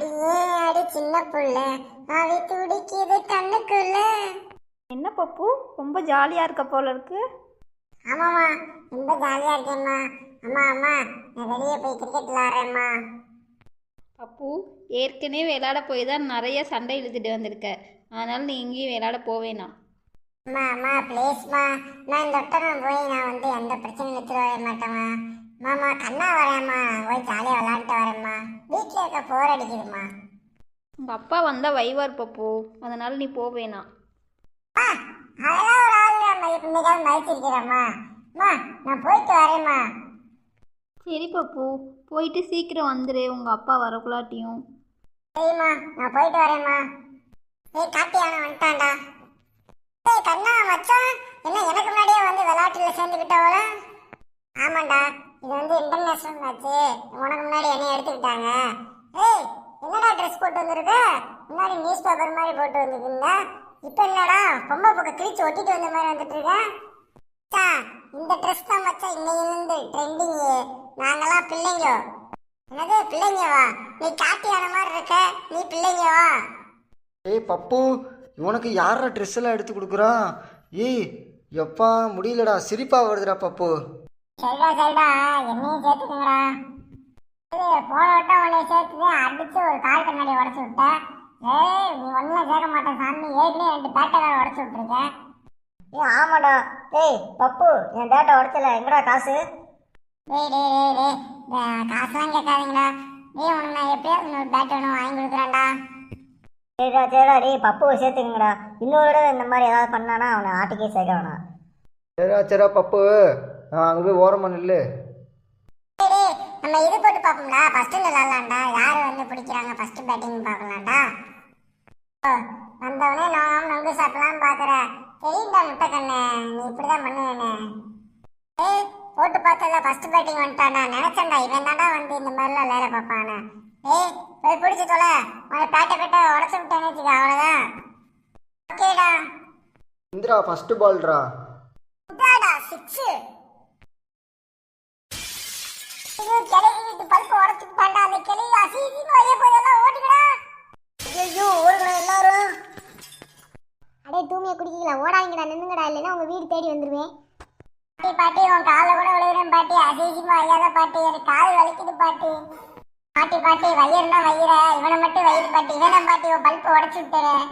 அடியே அடி சின்ன புள்ள. அவி துடிக்குது கண்ணுக்குள்ள. என்ன பப்பு? ரொம்ப ஜாலியாக இருக்க போல இருக்கு. ஆமாம்மா ரொம்ப ஜாலியா இருக்கேம்மா. அம்மா அம்மா நான் வெளியே போய் கிரிக்கெட் விளாட்றேம்மா பப்பு ஏற்கனவே விளையாட போய் தான் நிறைய சண்டை இழுத்துட்டு வந்திருக்க. அதனால் நீ எங்கேயும் விளையாட போவேணாம் அம்மா அம்மா ப்ளீஸ்மா நான் இந்த ஒட்டகம் போய் நான் வந்து எந்த பிரச்சனையும் எடுத்துட்டு வர மாட்டேம்மா. மாமா கண்ணா வரேம்மா. போய் ஜாலியாக விளாண்டுட்டு வரேம்மா. வீட்டில் இருக்க போர் அடிக்குதும்மா. உங்கள் அப்பா வந்தால் வைவார் பப்பு அதனால் நீ போவேணாம் அதெல்லாம் ஒரு ஆள் இன்னைக்காவது மதிச்சிருக்கிறேம்மா. அம்மா நான் போயிட்டு வரேம்மா. சரி பப்பு போயிட்டு சீக்கிரம் வந்துடு உங்கள் அப்பா வரக்குள்ளாட்டியும். சரிம்மா நான் போயிட்டு வரேம்மா. ஏய் காட்டியான வந்துட்டான்டா ஏய் கண்ணா மச்சான் என்ன எனக்கு முன்னாடியே வந்து விளையாட்டுல சேர்ந்துக்கிட்டவள ஆமாண்டா இது வந்து இன்டர்நேஷனல் மேட்ச்சு உனக்கு முன்னாடி என்ன எடுத்துக்கிட்டாங்க. ஏய் என்னடா ட்ரெஸ் போட்டு வந்திருக்க? முன்னாடி நியூஸ் பேப்பர் மாதிரி போட்டு வந்துருந்தா. இப்போ என்னடா பொம்மை பக்கம் கிழிச்சு ஒட்டிட்டு வந்த மாதிரி வந்துட்டு இருக்கேன் இந்த ட்ரெஸ் தான் மச்சா இன்னையிலிருந்து ட்ரெண்டிங் நாங்களாம் பிள்ளைங்க. என்னது பிள்ளைங்கவா? நீ காட்டியான மாதிரி இருக்க. நீ பிள்ளைங்கவா? ஏய் பப்பு இவனுக்கு யார ட்ரெஸ் எல்லாம் எடுத்து கொடுக்குறான்? ஏய் எப்பா முடியலடா. சிரிப்பா வருதுடா பப்பு. சரிடா சரிடா என்னையும் சேர்த்துக்கங்கடா. ஏய், போன வட்டம் உன்னை சேர்த்து அடிச்சு ஒரு கால் கண்ணாடி உடச்சு விட்ட. ஏய் நீ ஒன்றும் சேர்க்க மாட்டேன் சாமி. ஏற்கனவே ரெண்டு பேட்டை உடச்சு விட்டுருக்கேன் ஏய் ஆமாடா. டேய் பப்பு என் டேட்டா உடச்சல. எங்கடா காசு? டேய் டேய் டேய் காசுலாம் கேட்காதீங்கடா. டேய் உனக்கு நான் எப்பயாவது இன்னொரு பேட் ஒன்று வாங்கி கொடுக்குறேன்டா. சரிடா சரிடா டேய் பப்புவை சேர்த்துக்கங்கடா. இன்னொரு தடவை இந்த மாதிரி ஏதாவது பண்ணானா அவனை ஆட்டுக்கே சேர்க்க வேணாம். சரிடா சரிடா பப்பு. அங்கே போய் ஓரமா நில்லு. நம்ம இது போட்டு பார்ப்போம்டா. ஃபர்ஸ்ட் விளாட்லாம்டா. யார் வந்து பிடிக்கிறாங்க? ஃபர்ஸ்ட் பேட்டிங் பார்க்கலாம்டா. வந்தவனே நான் நொங்கு சாப்பிடலாம் பார்க்குற தெரியும்டா முட்டை கண்ணு நீ இப்படிதான் பண்ணுவேன்னு. ஏய் போட்டு பார்த்தல ஃபர்ஸ்ட் பேட்டிங் வந்துட்டான்டா. நினைச்சேன்டா இவன் தான்டா வந்து இந்த மாதிரிலாம் விளையாட பார்ப்பானு ஏய் போய் பிடிச்சி தொலை. உனக்கு பேட்டை பேட்டை உடச்சு விட்டேன்னு வச்சுக்க அவ்வளோதான் ஓகேடா. இந்திரா ஃபர்ஸ்ட் பால்ரா இதாடா சிக்ஸு ஐயோ ஓடுங்க எல்லாரும். அடே தூமியை குடிக்கலாம் ஓடாதீங்கடா நின்னுங்கடா. இல்லைன்னா உங்க வீடு தேடி வந்துருவேன். பாட்டி பாட்டி உன் காலை கூட விழுகிறேன் பாட்டி. அசீசிமா வையாத பாட்டி. எனக்கு கால் வலிக்குது பாட்டி. பாட்டி பாட்டி வயிறுனா வயிற. இவனை மட்டும் வயிறு பாட்டி. இவனை பாட்டி உன் பல்பு உடச்சு விட்டுறேன்.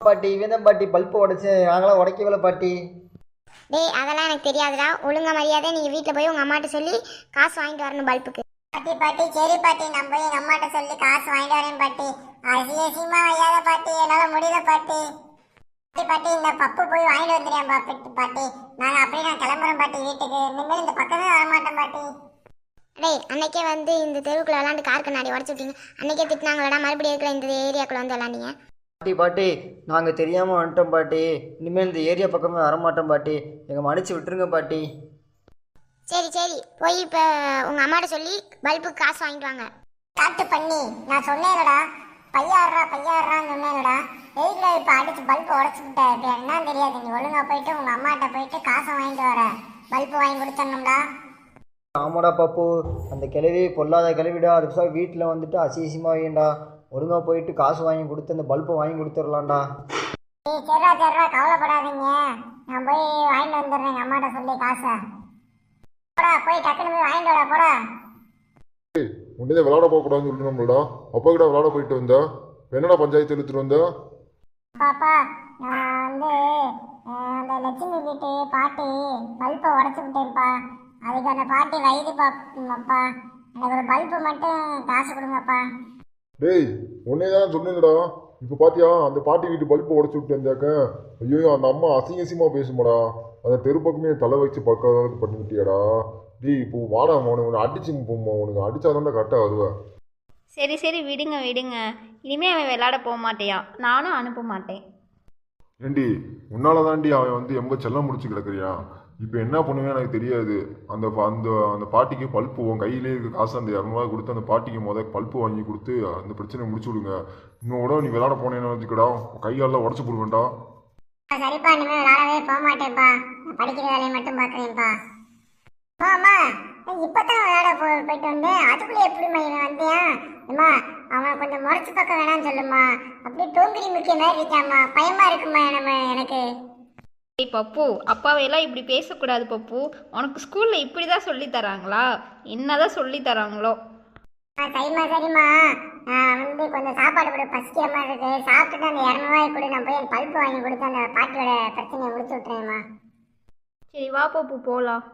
பாட்டி இவன் தான் பாட்டி பல்ப்பு உடைச்சேன் நாங்களாம் உடைக்கவில்லை பாட்டி. டேய் அதெல்லாம் எனக்கு தெரியாதுடா. ஒழுங்கா மரியாதை நீங்க வீட்டில் போய் உங்க அம்மாட்ட சொல்லி காசு வாங்கிட்டு வரணும் பல்புக்கு. பாட்டி பாட்டி சரி பாட்டி நான் போய் எங்க அம்மாட்ட சொல்லி காசு வாங்கிட்டு வரேன் பாட்டி. அசியசியமா வையாத பாட்டி என்னால முடியல பாட்டி. பாட்டி பாட்டி இந்த பப்பு போய் வாங்கிட்டு வந்துடுறேன் பாட்டி பாட்டி. நாங்க அப்படியே நான் கிளம்புறேன் பாட்டி வீட்டுக்கு. இனிமேல் இந்த பக்கமே வரமாட்டேன் பாட்டி. டேய் அன்னைக்கே வந்து இந்த தெருவுக்குள்ள விளாண்டு கார் கண்ணாடி உடச்சு விட்டீங்க. அன்னைக்கே திட்டினாங்களடா மறுபடியும் இருக்கிற இந்த ஏரியாக்குள்ள வந்து விளாண்டீங்க? பாட்டி பாட்டி நாங்கள் தெரியாமல் வந்துட்டோம் பாட்டி. இனிமேல் இந்த ஏரியா பக்கமே வரமாட்டோம் பாட்டி. எங்கள் மன்னிச்சு விட்டுருங்க பாட்டி. சரி சரி. போய் இப்போ உங்கள் அம்மாட்ட சொல்லி பல்புக்கு காசு வாங்கிட்டு வாங்க. காட்டு பண்ணி. நான் சொன்னேன்லடா பையாடுறா பையாடுறான்னு சொன்னேன்லடா எதுக்குடா இப்போ அடிச்சு பல்பு உடச்சு விட்ட? இப்போ என்ன தெரியாது. நீ ஒழுங்கா போயிட்டு உங்கள் அம்மாட்ட போயிட்டு காசை வாங்கிட்டு வர. பல்பு வாங்கி கொடுத்தணும்டா ஆமாடா பாப்பு. அந்த கிளவி பொல்லாத கிளவிடா அதுக்கு வீட்டில் வந்துட்டு அசிசியமாக வையண்டா. ஒழுங்காக போயிட்டு காசு வாங்கி கொடுத்து அந்த பல்பை வாங்கி கொடுத்துடலாம்டா. ஏய் சரிடா சரிடா கவலைப்படாதீங்க. நான் போய் வாங்கிட்டு வந்துடுறேன். எங்கள் அம்மாட்ட சொல்லி காசை. போடா போய் டக்குனு போய் வாங்கிட்டு வாடா போடா. உடனே விளாட போகக்கூடாதுன்னு சொல்லிட்டோம்லடா அப்பா கிட்ட விளாட போயிட்டு வந்தா? என்னடா பஞ்சாயத்து எடுத்துட்டு வந்தா? பாப்பா நான் வந்து அஹ், அந்த லட்சுமி வீட்டு பாட்டி பல்பை உடச்சு விட்டேன்ப்பா. அதுக்கு அந்த பாட்டி வயது பாப்பா எனக்கு ஒரு பல்பு மட்டும் காசு கொடுங்கப்பா. டேய் உடனே தான் சொன்னேன்டா இப்போ பாத்தியா அந்த பாட்டி வீட்டு பல்பு உடச்சு விட்டு வந்தாக்க ஐயோ அந்த அம்மா அசிங்க அசிங்கமாக பேசுமாடா. அந்த தெரு பக்கமே தலை வச்சு அளவுக்கு பண்ணி விட்டியாடா டேய் இப்போ வாடா உனக்கு உன்னை அடிச்சு போமா உனக்கு அடிச்சாதான்டா கரெக்டாக வருவேன் சரி சரி விடுங்க விடுங்க. இனிமே அவன் விளையாட போக மாட்டேயா? நானும் அனுப்ப மாட்டேன். ஏண்டி உன்னால தாண்டி அவன் வந்து எம்ப செல்லம் முடிச்சு கிடக்குறியா? இப்போ என்ன பண்ணுவேன் எனக்கு தெரியாது. அந்த அந்த அந்த பாட்டிக்கு பல்ப்பு உன் கையிலே இருக்க காசு அந்த இரநூறுவா கொடுத்து அந்த பாட்டிக்கு மொதல் பல்ப்பு வாங்கி கொடுத்து அந்த பிரச்சனையை முடிச்சு விடுங்க இன்னும் கூட நீ விளாட போனேன்னு வச்சுக்கடா உன் கையால உடச்சு போடுவேன்டா. சரிப்பா. இனிமேல் விளாடவே போக மாட்டேன்ப்பா. படிக்கிற வேலையை மட்டும் பார்க்குறேன்ப்பா. ஆமா இப்பதான் விளையாட போ போயிட்டு வந்து அதுக்குள்ளே எப்படி இவன் வந்தியா? அம்மா அவன் கொஞ்சம் முறைச்சு பக்கம் வேணாம்னு சொல்லுமா அப்படியே டோங்கிரி முக்கிய மாதிரி இருக்காம்மா. பயமா இருக்குமா நம்ம எனக்கு. ஏய் பப்பு அப்பாவையெல்லாம் இப்படி பேசக்கூடாது பப்பு. உனக்கு ஸ்கூலில் இப்படி தான் சொல்லி தராங்களா? என்னதான் சொல்லி தராங்களோ? ஆ சரிம்மா சரிம்மா. நான் வந்து கொஞ்சம் சாப்பாடு கூட பசிக்கிற மாதிரி இருக்கு. சாப்பிட்டுட்டு அந்த இரநூறுவாய் கூட. நான் போய் பல்ப்பு வாங்கி கொடுத்து அந்த பாட்டியோட பிரச்சனையை முடிச்சு விட்டுறேம்மா சரி வா பப்பு போகலாம்